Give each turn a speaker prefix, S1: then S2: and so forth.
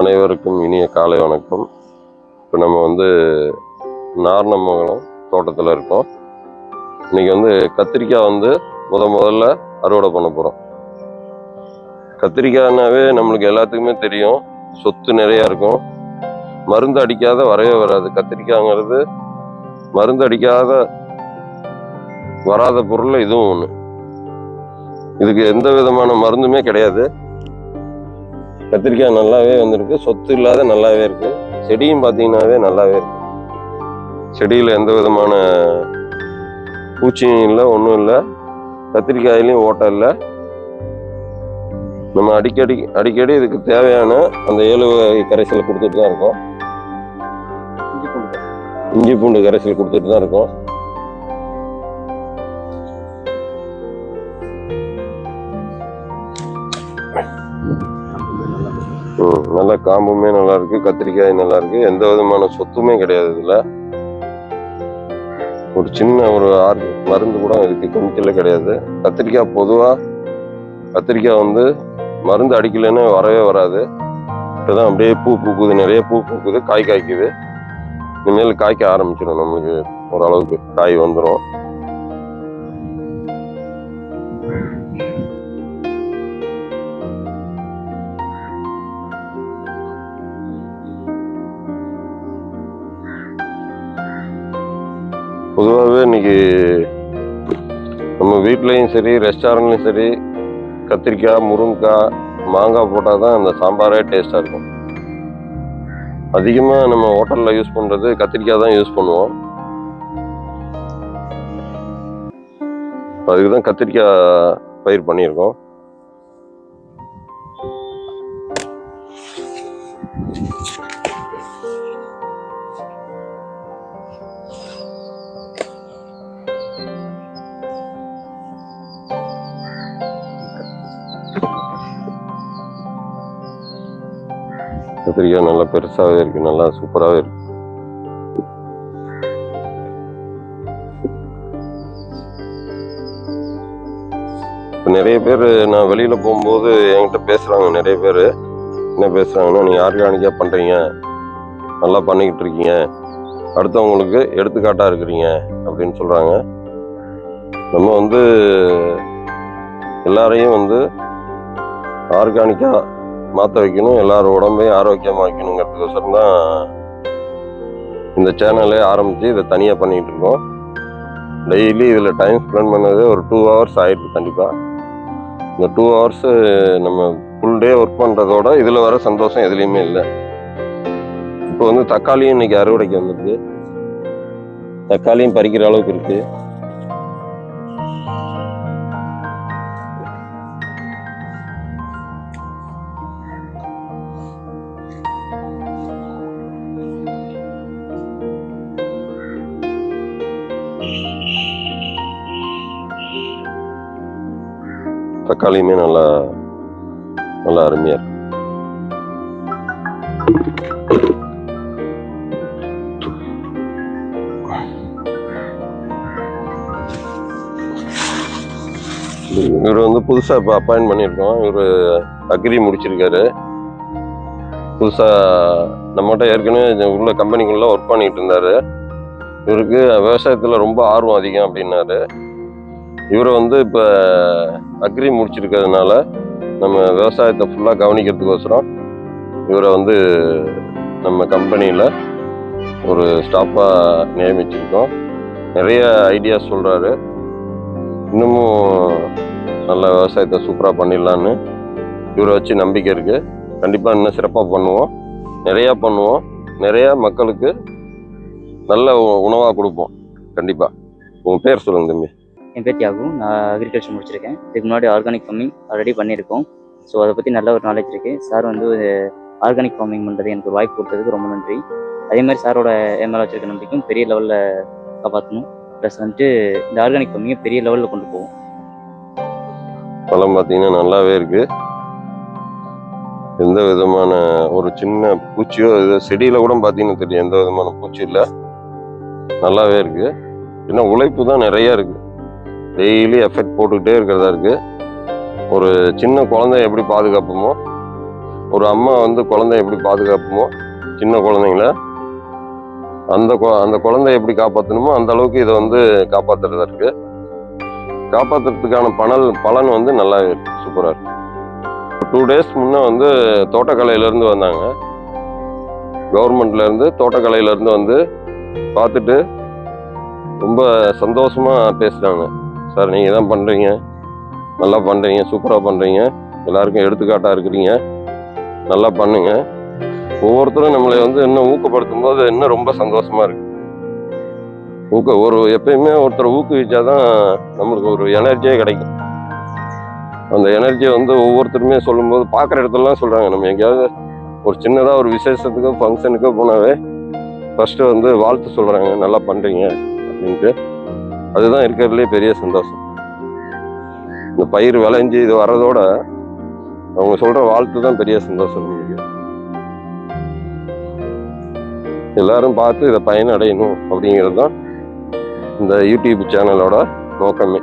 S1: அனைவருக்கும் இனிய காலை வணக்கம். இப்போ நம்ம வந்து நாரணமங்கலம் தோட்டத்தில் இருக்கோம். இன்னைக்கு வந்து கத்திரிக்காய் வந்து முத முதல்ல அறுவடை பண்ண போகிறோம் கத்திரிக்காய்னாவே நம்மளுக்கு எல்லாத்துக்குமே தெரியும். சொத்து நிறையா இருக்கும். மருந்து அடிக்காத வரவே வராது. கத்திரிக்காய்ங்கிறது மருந்து அடிக்காத வராத பொருள் இதுவும் ஒன்று இதுக்கு எந்த விதமான மருந்துமே கிடையாது. கத்திரிக்காய் நல்லாவே வந்திருக்கு. சொத்து இல்லாத நல்லாவே இருக்கு. செடியும் பார்த்தீங்கன்னாவே நல்லாவே இருக்கு. செடியில் எந்த விதமான பூச்சியும் இல்லை ஒன்றும் இல்லை. கத்திரிக்காயிலையும் ஓட்டை இல்லை. நம்ம அடிக்கடி அடிக்கடி இதுக்கு தேவையான அந்த ஏழு வகை கரைசல் கொடுத்துட்டு தான் இருக்கோம்.
S2: இஞ்சி பூண்டு
S1: கரைசல் கொடுத்துட்டு தான் இருக்கோம். ம், நல்லா காம்புமே நல்லா இருக்கு கத்திரிக்காய் நல்லா இருக்கு எந்த விதமான சொத்துமே கிடையாது இதுல. ஒரு சின்ன ஒரு ஆர் மருந்து கூட இதுக்கு கெமிக்கல்ல கிடையாது. கத்திரிக்காய் பொதுவா கத்திரிக்காய் வந்து மருந்து அடிக்கலைன்னு வரவே வராது. இப்போதான் அப்படியே பூ பூக்குது நிறைய பூ பூக்குது காய் காய்க்குது. இனிமேல் காய்க்க ஆரம்பிச்சிடும் நம்மளுக்கு ஓரளவுக்கு காய் வந்துடும் பொதுவாகவே இன்னைக்கு நம்ம வீட்லேயும் சரி ரெஸ்டாரண்ட்லையும் சரி கத்திரிக்காய் முருங்கைக்காய் மாங்காய் போட்டால் தான் அந்த சாம்பாரே டேஸ்ட்டாக இருக்கும். அதிகமாக நம்ம ஹோட்டலில் யூஸ் பண்ணுறது கத்திரிக்காய் தான் யூஸ் பண்ணுவோம். அதுக்கு தான் கத்திரிக்காய் பயிர் பண்ணியிருக்கோம். கத்திரிக்காய் நல்லா பெருசாகவே இருக்கு நல்லா சூப்பராகவே இருக்கு. இப்போ நிறைய பேர் நான் வெளியில் போகும்போது என்கிட்ட பேசுகிறாங்க நிறைய பேர். என்ன பேசுகிறாங்கன்னா நீங்கள் ஆர்கானிக்காக பண்ணுறீங்க நல்லா பண்ணிக்கிட்டு இருக்கீங்க. அடுத்தவங்களுக்கு எடுத்துக்காட்டாக இருக்கிறீங்க. அப்படின்னு சொல்கிறாங்க நம்ம வந்து எல்லாரையும் வந்து ஆர்கானிக்காக மாற்ற வைக்கணும் எல்லாரும் உடம்பையும் ஆரோக்கியமாக வைக்கணுங்கிறதுக்கோசரம் தான் இந்த சேனலே ஆரம்பித்து இதை தனியாக பண்ணிகிட்டு இருக்கோம். டெய்லி இதில் டைம் ஸ்பெண்ட் பண்ணது ஒரு டூ ஹவர்ஸ் ஆகிடுது கண்டிப்பாக இந்த டூ ஹவர்ஸு நம்ம ஃபுல் டே ஒர்க் பண்ணுறதோட இதில் வர சந்தோஷம் எதுலேயுமே இல்லை. இப்போ வந்து தக்காளியும் இன்னைக்கு அறுவடைக்கு வந்திருக்கு. தக்காளியும் பறிக்கிற அளவுக்கு இருக்குது தக்காளியுமே நல்லா நல்லா அருமையாக இருக்கு. இவர் வந்து புதுசாக இப்போ அப்பாயின்ட் பண்ணியிருக்கோம். இவர் அக்ரி முடிச்சிருக்காரு. புதுசாக நம்மகிட்ட ஏற்கனவே உள்ள கம்பெனிக்குள்ளே ஒர்க் பண்ணிகிட்டு இருந்தார். இவருக்கு விவசாயத்தில் ரொம்ப ஆர்வம் அதிகம் அப்படின்னாரு. இவரை வந்து இப்போ அக்ரி முடிச்சிருக்கிறதுனால நம்ம விவசாயத்தை ஃபுல்லாக கவனிக்கிறதுக்கோசரம் இவரை வந்து நம்ம கம்பெனியில் ஒரு ஸ்டாஃபாக நியமிச்சிருக்கோம். நிறைய ஐடியாஸ் சொல்கிறாரு இன்னமும் நல்ல விவசாயத்தை சூப்பராக பண்ணிடலான்னு இவரை வச்சு நம்பிக்கை இருக்குது கண்டிப்பாக இன்னும் சிறப்பாக பண்ணுவோம். நிறையா பண்ணுவோம். நிறையா மக்களுக்கு நல்ல உணவாக கொடுப்போம். கண்டிப்பாக உங்கள் பேர் சொல்லுங்கள் தம்பி.
S2: என் பேர் தியாகும் நான் அக்ரிகல்ச்சர் முடிச்சிருக்கேன். இதுக்கு முன்னாடி ஆர்கானிக் ஃபார்மிங் ஆல்ரெடி பண்ணியிருக்கோம். ஸோ அதை பற்றி நல்ல ஒரு நாலேஜ் இருக்குது சார் வந்து ஆர்கானிக் ஃபார்மிங் பண்ணுறது எனக்கு ஒரு வாய்ப்பு கொடுத்ததுக்கு ரொம்ப நன்றி. அதே மாதிரி சாரோட என் மேலே வச்சிருக்க நம்பிக்கையும் பெரிய லெவலில் காப்பாற்றணும் ப்ளஸ் வந்துட்டு இந்த ஆர்கானிக் ஃபார்மிங்கை பெரிய லெவலில் கொண்டு போவோம்
S1: பழம் பார்த்தீங்கன்னா நல்லாவே இருக்குது எந்த விதமான ஒரு சின்ன பூச்சியோ இது செடியில் கூட பார்த்தீங்கன்னா தெரியும். எந்த விதமான பூச்சி இல்லை. நல்லாவே இருக்குது ஏன்னா உழைப்பு தான் நிறைய இருக்குது டெய்லி எஃபெக்ட் போட்டுக்கிட்டே இருக்கிறதா இருக்கு. ஒரு சின்ன குழந்தை எப்படி பாதுகாப்போமோ ஒரு அம்மா வந்து குழந்தை எப்படி பாதுகாப்புமோ சின்ன குழந்தைங்கள அந்த கொ- அந்த குழந்தைய எப்படி காப்பாற்றணுமோ அந்த அளவுக்கு இதை வந்து காப்பாற்றுறதா இருக்கு. காப்பாத்துறதுக்கான பணல் பலன் வந்து நல்லா சூப்பராக இருக்கு. டூ டேஸ் முன்னே வந்து தோட்டக்கலையிலேருந்து வந்தாங்க. கவர்மெண்ட்லேருந்து தோட்டக்கலையிலேருந்து வந்து பார்த்துட்டு ரொம்ப சந்தோஷமாக பேசுகிறாங்க சார் நீங்கள் தான் பண்ணுறீங்க நல்லா பண்ணுறீங்க சூப்பராக பண்ணுறீங்க எல்லாருக்கும் எடுத்துக்காட்டாக இருக்கிறீங்க. நல்லா பண்ணுங்க. ஒவ்வொருத்தரும் நம்மளை வந்து இன்னும் ஊக்கப்படுத்தும் போது இன்னும் ரொம்ப சந்தோஷமாக இருக்கு. ஊக்க ஒரு எப்பயுமே ஒருத்தர் ஊக்குவிச்சாதான் நம்மளுக்கு ஒரு எனர்ஜியே கிடைக்கும். அந்த எனர்ஜியை வந்து ஒவ்வொருத்தருமே சொல்லும்போது பார்க்குற இடத்துலலாம் சொல்கிறாங்க நம்ம எங்கேயாவது ஒரு சின்னதாக ஒரு விசேஷத்துக்கோ ஃபங்க்ஷனுக்கோ போனாவே ஃபஸ்ட்டு வந்து வாழ்த்து சொல்கிறாங்க நல்லா பண்ணுறீங்க அப்படின்ட்டு. அதுதான் இருக்கிறதுலே பெரிய சந்தோஷம். இந்த பயிர் விளைஞ்சி இது வர்றதோட அவங்க சொல்கிற வாழ்த்து தான் பெரிய சந்தோஷம். எல்லாரும் பார்த்து இதை பயனடையணும் அப்படிங்கிறது தான் இந்த யூடியூப் சேனலோட நோக்கமே.